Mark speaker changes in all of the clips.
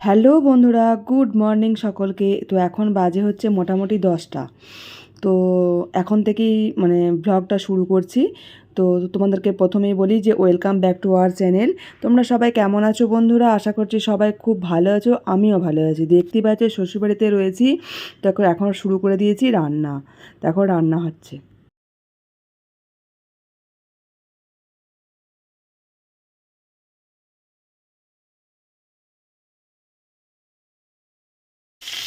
Speaker 1: Hello বন্ধুরা, good morning সকলকে। তো এখন বাজে হচ্ছে মোটামুটি দশটা। তো এখন থেকেই মানে ব্লগটা শুরু করছি। তো তোমাদেরকে প্রথমেই বলি যে welcome back to our channel তোমরা সবাই কেমন আছো বন্ধুরা? আশা করছি সবাই খুব ভালো আছো, আমিও ভালো আছি। দেখতে পাচ্ছ, শ্বশুরবাড়িতে রয়েছি। দেখো, এখন শুরু করে দিয়েছি রান্না। দেখো, রান্না হচ্ছে।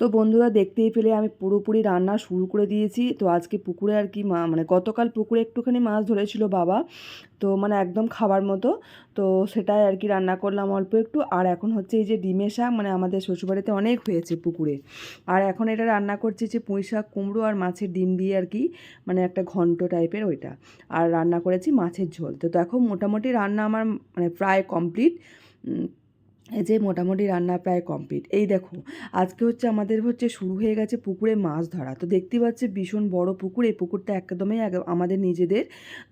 Speaker 1: তো বন্ধুরা দেখতেই পেলে আমি পুরোপুরি রান্না শুরু করে দিয়েছি। তো আজকে পুকুরে আর কি মানে গতকাল পুকুরে একটুখানি মাছ ধরেছিল বাবা, তো মানে একদম খাবার মতো। তো সেটাই আর কি রান্না করলাম অল্প একটু। আর এখন হচ্ছে এই যে ডিমের শাক মানে আমাদের শ্বশুরবাড়িতে অনেক হয়েছে পুকুরে। আর এখন এটা রান্না করছি যে পুঁই শাক, কুমড়ো আর মাছের ডিম দিয়ে আর কি মানে একটা ঘন্ট টাইপের ওইটা। আর রান্না করেছি মাছের ঝোল। তো দেখো মোটামুটি রান্না আমার মানে প্রায় কমপ্লিট। যে মোটামুটি রান্না প্রায় কমপ্লিট এই দেখো, আজকে হচ্ছে আমাদের হচ্ছে শুরু হয়ে গেছে পুকুরে মাছ ধরা। তো দেখতে পাচ্ছি ভীষণ বড় পুকুর, এই পুকুরটা একদমই আমাদের নিজেদের।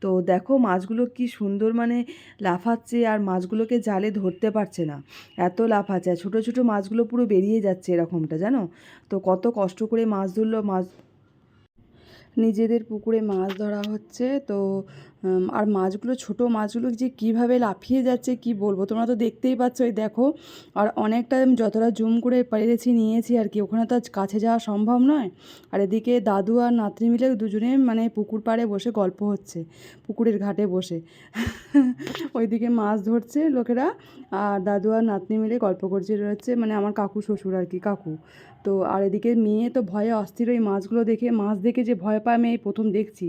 Speaker 1: তো দেখো মাছগুলো কি সুন্দর মানে লাফাচ্ছে আর মাছগুলোকে জালে ধরতে পারছে না। এত লাফাচ্ছে ছোটো ছোটো মাছগুলো পুরো বেরিয়ে যাচ্ছে এরকমটা, জানো? তো কত কষ্ট করে মাছ ধরলো, মাছ নিজেদের পুকুরে মাছ ধরা হচ্ছে। তো আর মাছগুলো, ছোট মাছগুলো যে কীভাবে লাফিয়ে যাচ্ছে কি বলব? তোমরা তো দেখতেই পাচ্ছ, এই দেখো। আর অনেকটা আমি যতটা জুম করে পেরেছি, নিয়েছি আর কি। ওখানে তো কাছে যাওয়া সম্ভব নয়। আর এদিকে দাদু আর নাতনি মিলে দুজনে মানে পুকুর পাড়ে বসে গল্প হচ্ছে, পুকুরের ঘাটে বসে। ওইদিকে মাছ ধরছে লোকেরা, আর দাদু আর নাতনি মিলে গল্প করছে রয়েছে মানে আমার কাকু শ্বশুর আর কি, কাকু। তো, আর এদিকে মেয়ে তো ভয়ে অস্থির, ওই মাছগুলো দেখে, মাছ দেখে যে ভয় পায় আমি এই প্রথম দেখছি।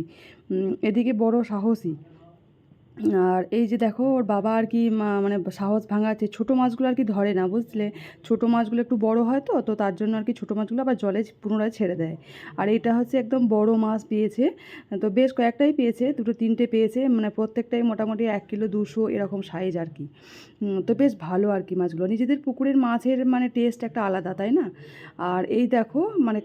Speaker 1: এদিকে বড় সাহসী। আর এই যে দেখো, ওর বাবা আর কি মানে সাহস ভাঙাচ্ছে। ছোটো মাছগুলো আর কি ধরে না, বুঝলে? ছোটো মাছগুলো একটু বড় হয় তো তো তার জন্য আর কি ছোটো মাছগুলো আবার জলে পুনরায় ছেড়ে দেয়। আর এটা হচ্ছে একদম বড় মাছ পেয়েছে। তো বেশ কয়েকটাই পেয়েছে, দুটো তিনটে পেয়েছে মানে প্রত্যেকটাই মোটামুটি এক কিলো দুশো এরকম সাইজ আর কি। তো বেশ ভালো আর কি মাছগুলো। নিজেদের পুকুরের মাছের মানে টেস্ট একটা আলাদা, তাই না? আর এই দেখো মানে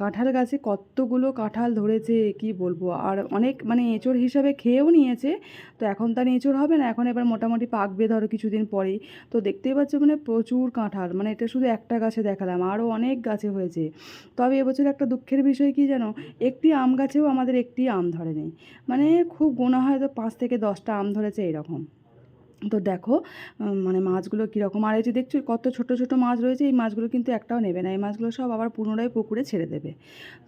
Speaker 1: কাঁঠাল গাছে কতগুলো কাঁঠাল ধরেছে, কি বলব? আর অনেক মানে এঁচড় হিসাবে খেয়েও নিয়েছে। তো এখন তার এঁচড় হবে না, এখন এবার মোটামুটি পাকবে ধরো কিছুদিন পরেই। তো দেখতেই পাচ্ছ মানে প্রচুর কাঁঠাল মানে এটা শুধু একটা গাছে দেখালাম আরও অনেক গাছে হয়েছে। তবে এবছর একটা দুঃখের বিষয় কি জানো? একটি আম গাছেও আমাদের একটি আম ধরেনি মানে খুব গোনা হয়তো পাঁচ থেকে দশটা আম ধরেছে এরকম। তো দেখো মানে মাছগুলো কীরকম, আর এই যে দেখছ কত ছোট ছোট মাছ রয়েছে, এই মাছগুলো কিন্তু একটাও নেবে না, এই মাছগুলো সব আবার পুনরায় পুকুরে ছেড়ে দেবে।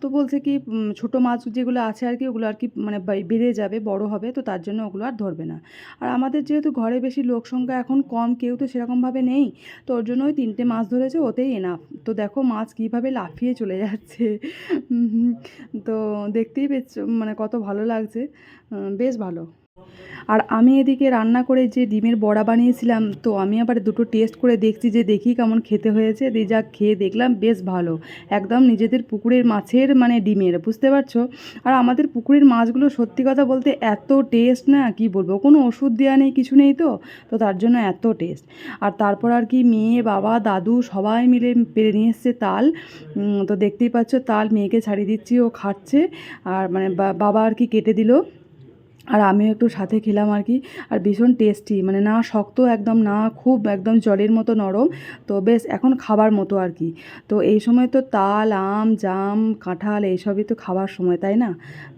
Speaker 1: তো বলছে কি ছোট মাছ যেগুলো আছে আর কি, ওগুলো আর কি মানে বেড়ে যাবে, বড় হবে, তো তার জন্য ওগুলো আর ধরবে না। আর আমাদের যেহেতু ঘরে বেশি লোক সংখ্যা এখন কম, কেউ তো সেরকমভাবে নেই, তো ওর জন্য ওই তিনটে মাছ ধরেছে, ওতেই এনাফ তো দেখো মাছ কীভাবে লাফিয়ে চলে যাচ্ছে। তো দেখতেই পেয়েছ মানে কত ভালো লাগছে। বেশ ভালো। আর আমি এদিকে রান্না করে যে ডিমের বড়া বানিয়েছিলাম, তো আমি আবার দুটো টেস্ট করে দেখছি যে দেখি কেমন খেতে হয়েছে। দিয়ে যা খেয়ে দেখলাম, বেশ ভালো। একদম নিজেদের পুকুরের মাছের মানে ডিমের, বুঝতে পারছ? আর আমাদের পুকুরের মাছগুলো সত্যি কথা বলতে এত টেস্ট না, কি বলব? কোনো ওষুধ দেওয়া নেই, কিছু নেই তো? তো তার জন্য এত টেস্ট। আর তারপর আর কি মেয়ে, বাবা, দাদু সবাই মিলে পেরে নিয়ে এসছে তাল। তো দেখতেই পাচ্ছ, তাল মেয়েকে ছাড়িয়ে দিচ্ছি, ও খাচ্ছে। আর মানে বাবা আর কি কেটে দিল। আর আমিও একটু সাথে খেলাম আর কি। আর ভীষণ টেস্টি মানে না শক্ত একদম, না খুব একদম জলের মতো নরম, তো বেশ এখন খাবার মতো আর কি। তো এই সময় তো তাল, আম, জাম, কাঁঠাল এইসবই তো খাবার সময়, তাই না?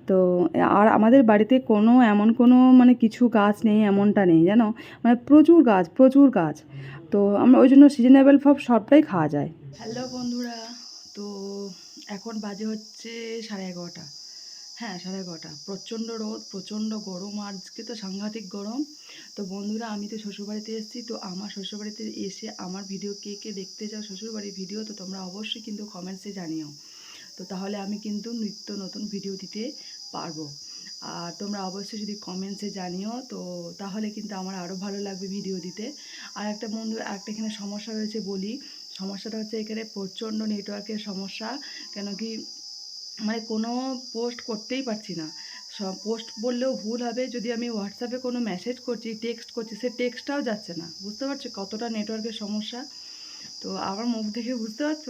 Speaker 1: তো আর আমাদের বাড়িতে কোনো এমন কোনো মানে কিছু গাছ নেই, এমনটা নেই, জানো? মানে প্রচুর গাছ প্রচুর গাছ। তো আমরা ওই জন্য সিজনেবল সব, সবটাই খাওয়া যায়। হ্যালো বন্ধুরা, তো এখন বাজে হচ্ছে সাড়ে এগারোটা। হ্যাঁ সাড়ে এগারোটা। প্রচণ্ড রোদ, প্রচণ্ড গরম আজকে তো সাংঘাতিক গরম। তো বন্ধুরা, আমি তো শ্বশুরবাড়িতে এসেছি, তো আমার শ্বশুরবাড়িতে এসে আমার ভিডিও কে কে দেখতে চাও শ্বশুরবাড়ির ভিডিও, তো তোমরা অবশ্যই কিন্তু কমেন্টসে জানিও। তো তাহলে আমি কিন্তু নিত্য নতুন ভিডিও দিতে পারব। আর তোমরা অবশ্যই যদি কমেন্টসে জানিও, তো তাহলে কিন্তু আমার আরও ভালো লাগবে ভিডিও দিতে। আর একটা বন্ধু একটা এখানে সমস্যা রয়েছে বলি। সমস্যাটা হচ্ছে এখানে প্রচণ্ড নেটওয়ার্কের সমস্যা। কেন কি মানে কোনো পোস্ট করতেই পারছি না। সব পোস্ট বললেও ভুল হবে, যদি আমি হোয়াটসঅ্যাপে কোনো মেসেজ করছি টেক্সট করছি, সে টেক্সটটাও যাচ্ছে না। বুঝতে পারছ কতটা নেটওয়ার্কের সমস্যা? তো আমার মুখ দেখে বুঝতে পারছ?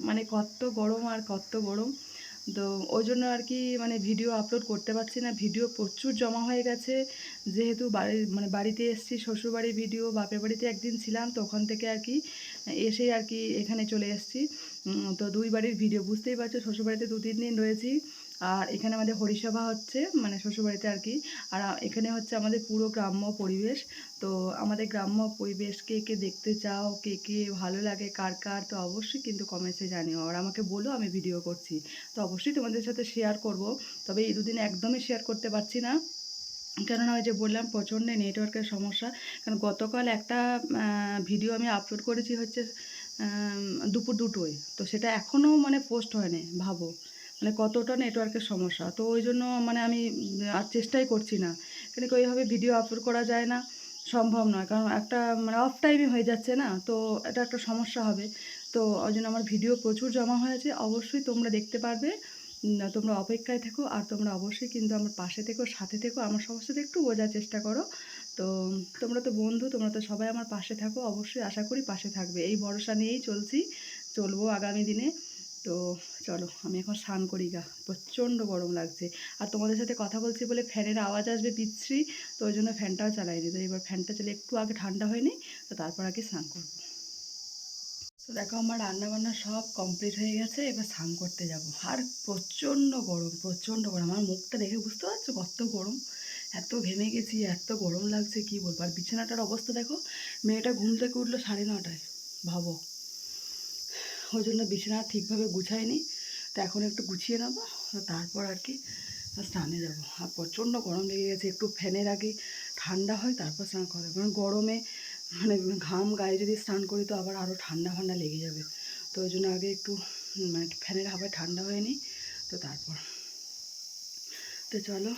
Speaker 1: মানে কত গরম আর কত গরম। তো ওই জন্য আর কি মানে ভিডিও আপলোড করতে পারছি না। ভিডিও প্রচুর জমা হয়ে গেছে। যেহেতু বাড়ি মানে বাড়িতে এসছি শ্বশুরবাড়ি ভিডিও বাপের বাড়িতে একদিন ছিলাম, তো ওখান থেকে আর কি এসেই আর কি এখানে চলে এসছি। তো দুই বাড়ির ভিডিও বুঝতেই পারছ, শ্বশুরবাড়িতে দু তিন দিন রয়েছি। আর এখানে আমাদের হরিসভা হচ্ছে মানে শ্বশুরবাড়িতে আর কি। আর এখানে হচ্ছে আমাদের পুরো গ্রাম্য পরিবেশ। তো আমাদের গ্রাম্য পরিবেশ কে কে দেখতে চাও, কে কে ভালো লাগে, কার কার, তো অবশ্যই কিন্তু কমেন্টসে জানিও। আর আমাকে বলো, আমি ভিডিও করছি। তো অবশ্যই তোমাদের সাথে শেয়ার করব। তবে এই দুদিন একদমই শেয়ার করতে পারছি না। কেননা ওই যে বললাম প্রচণ্ড নেটওয়ার্কের সমস্যা। কারণ গতকাল একটা ভিডিও আমি আপলোড করেছি হচ্ছে দুপুর দুটোয়। তো সেটা এখনও মানে পোস্ট হয়নি, ভাবো। মানে কতটা নেটওয়ার্কের সমস্যা। তো ওই জন্য মানে আমি আর চেষ্টাই করছি না। কেন কি ওইভাবে ভিডিও আপলোড করা যায় না, সম্ভব নয়। কারণ একটা মানে অফ টাইমে হয়ে যাচ্ছে না, তো এটা একটা সমস্যা হবে। তো ওই জন্য আমার ভিডিও প্রচুর জমা হয়েছে। অবশ্যই তোমরা দেখতে পারবে। তোমরা অপেক্ষায় থেকো আর তোমরা অবশ্যই কিন্তু আমার পাশে থেকো, সাথে থেকো, আমার সমস্যাটা একটু বোঝার চেষ্টা করো। তো তোমরা তো বন্ধু, তোমরা তো সবাই আমার পাশে থাকো। অবশ্যই আশা করি পাশে থাকবে। এই ভরসা নিয়েই চলছি, চলবো আগামী দিনে। তো চলো, আমি এখন স্নান করি গা। প্রচণ্ড গরম লাগছে। আর তোমাদের সাথে কথা বলছি বলে ফ্যানের আওয়াজ আসবে পিচ্ছি তো ওই জন্য ফ্যানটাও চালাইনি। তো এবার ফ্যানটা চালিয়ে একটু আগে ঠান্ডা হয়নি, তো তারপর আগে স্নান করব। তো দেখো, আমার রান্না বান্না সব কমপ্লিট হয়ে গেছে, এবার স্নান করতে যাব। আর প্রচণ্ড গরম প্রচণ্ড গরম। আমার মুখটা দেখে বুঝতে পারছ কত গরম? এত ঘেমে গেছি, এত গরম লাগছে, কি বলব? আর বিছানাটার অবস্থা দেখো, মেয়েটা ঘুম থেকে উঠল সাড়ে নটায়। ভাবো। ওই জন্য বিছানা ঠিকভাবে গুছাইনি। তো এখন একটু গুছিয়ে নেব তারপর আর কি স্নানে যাব। আর প্রচণ্ড গরম লেগে গেছে, একটু ফ্যানের আগে ঠান্ডা হয়, তারপর স্নান করা কারণ গরমে মানে ঘাম গায়ে যদি স্নান করি তো আবার আরও ঠান্ডা ফান্ডা লেগে যাবে। তো ওই জন্য আগে একটু মানে ফ্যানের হাওয়ায় ঠান্ডা হয়নি, তো তারপর। তো চলো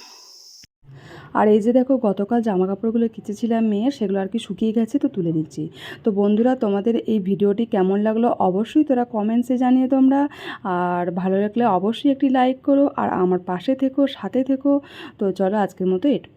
Speaker 1: আর এই যে দেখো, গতকাল জামা কাপড়গুলো কিচেছিলাম মেয়ে সেগুলো আর কি শুকিয়ে গেছে, তো তুলে নিচ্ছি। তো বন্ধুরা, তোমাদের এই ভিডিওটি কেমন লাগল অবশ্যই তোরা কমেন্টসে জানিয়ে তোমরা। আর ভালো লাগলে অবশ্যই একটি লাইক করো, আর আমার পাশে থেকো, সাথে থেকো। তো চলো আজকের মতো এটু